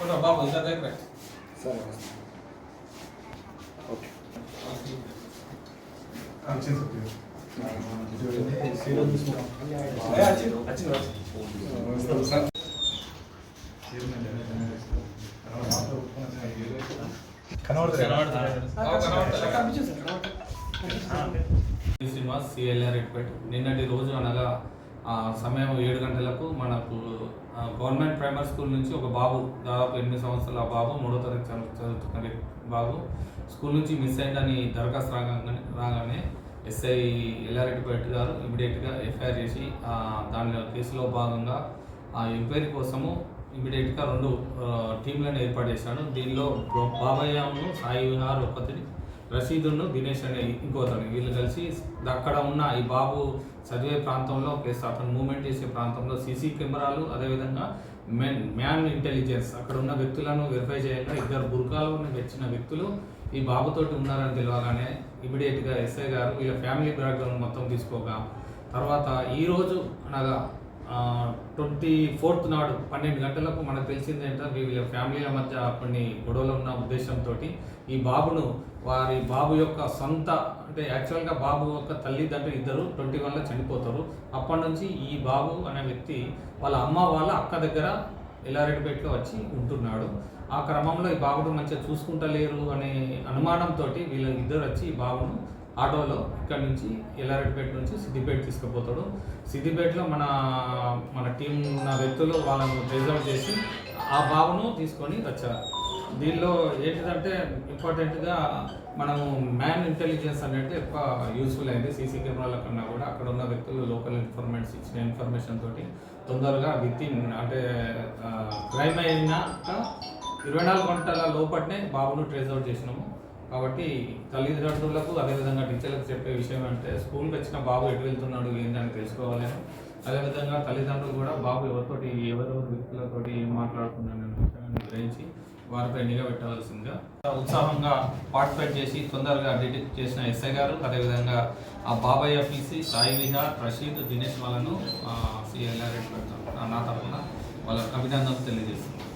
బాబు ఇద్దరు దగ్గర. సరే ఓకే? శ్రీనివాస్ సిఎల్ఆర్ ఎడ్పేట్ నిన్నటి రోజు అనగా సమయం ఏడు గంటలకు మనకు గవర్నమెంట్ ప్రైమరీ స్కూల్ నుంచి ఒక బాబు దాదాపు ఎనిమిది సంవత్సరాల బాబు మూడో తరగతి చదువుతున్న బాబు స్కూల్ నుంచి మిస్ అయిందని దరఖాస్తు రాగానే రాగానే ఎస్ఐ ఎల్లారెడ్డిపేట గారు ఇమీడియట్గా ఎఫ్ఐఆర్ చేసి దానిలో కేసులో భాగంగా ఆ ఎంక్వైరీ కోసము ఇమీడియట్గా రెండు టీంలను ఏర్పాటు చేశాడు. దీనిలో బాబయ్యను సాయి విహార్ ఒకటిని రషీదును దినేష్ అనే ఇంకోతను వీళ్ళు కలిసి అక్కడ ఉన్న ఈ బాబు చదివే ప్రాంతంలో ప్లస్ అతను మూమెంట్ చేసే ప్రాంతంలో సీసీ కెమెరాలు అదేవిధంగా మెన్ మ్యాన్ ఇంటెలిజెన్స్. అక్కడ ఉన్న వ్యక్తులను వెరిఫై చేయగా ఇద్దరు బుర్కాలు వచ్చిన వ్యక్తులు ఈ బాబుతోటి ఉన్నారని తెలియగానే ఇమీడియట్గా ఎస్ఐ గారు వీళ్ళ ఫ్యామిలీ బ్యాక్గ్రౌండ్ మొత్తం తీసుకోగా. తర్వాత ఈరోజు అనగా ట్వంటీ ఫోర్త్ నాడు పన్నెండు గంటలకు మనకు తెలిసింది ఏంటంటే వీళ్ళ ఫ్యామిలీల మధ్య కొన్ని గొడవలు ఉన్న ఉద్దేశంతో ఈ బాబును వారి బాబు యొక్క సొంత అంటే యాక్చువల్గా బాబు యొక్క తల్లిదండ్రులు ఇద్దరు ట్వంటీ వన్లో చనిపోతారు. అప్పటి నుంచి ఈ బాబు అనే వ్యక్తి వాళ్ళ అమ్మ వాళ్ళ అక్క దగ్గర ఎల్లారెడ్డిపేటలో వచ్చి ఉంటున్నాడు. ఆ క్రమంలో ఈ బాబును మంచిగా చూసుకుంటలేరు అనే అనుమానంతో వీళ్ళు ఇద్దరు వచ్చి ఈ బాబును ఆటోలో ఇక్కడ నుంచి ఎల్లారెడ్డిపేట నుంచి సిద్దిపేట తీసుకుపోతాడు. సిద్దిపేటలో మన మన టీం ఉన్న వ్యక్తులు వాళ్ళను రిజర్వ్ చేసి ఆ బాబును తీసుకొని వచ్చారు. దీనిలో ఏంటిదంటే ఇంపార్టెంట్గా మనము మ్యాన్ ఇంటెలిజెన్స్ అనేది ఎక్కువ యూస్ఫుల్ అయింది. సీసీ కెమెరాల కన్నా కూడా అక్కడ ఉన్న వ్యక్తులు లోకల్ ఇన్ఫర్మేషన్ ఇచ్చిన ఇన్ఫర్మేషన్ తోటి తొందరగా విత్ ఇన్ అంటే క్రైమ్ అయినాక ఇరవై నాలుగు గంటల లోపట్నే బాబును ట్రేస్ అవుట్ చేసినాము. కాబట్టి తల్లిదండ్రులకు అదేవిధంగా టీచర్లకు చెప్పే విషయం అంటే స్కూల్కి వచ్చిన బాబు ఎటు వెళ్తున్నాడు ఏంటని తెలుసుకోవాలి అదేవిధంగా తల్లిదండ్రులు కూడా బాబు ఎవరితోటి ఎవరెవరు వ్యక్తులతోటి ఏం మాట్లాడుతున్నాడు అనే విషయాన్ని గ్రహించి వారిపై నిఘా పెట్టవలసిందిగా ఉత్సాహంగా పార్టిసిపేట్ చేసి తొందరగా డిటెక్ట్ చేసిన ఎస్ఐ గారు అదేవిధంగా ఆ బాబాయ్ పీసీ సాయి విహార్ రషీద్ దినేష్ వాళ్ళను సిఎల్ఆర్ నా తరఫున వాళ్ళ అభినందనలు తెలియజేస్తున్నాను.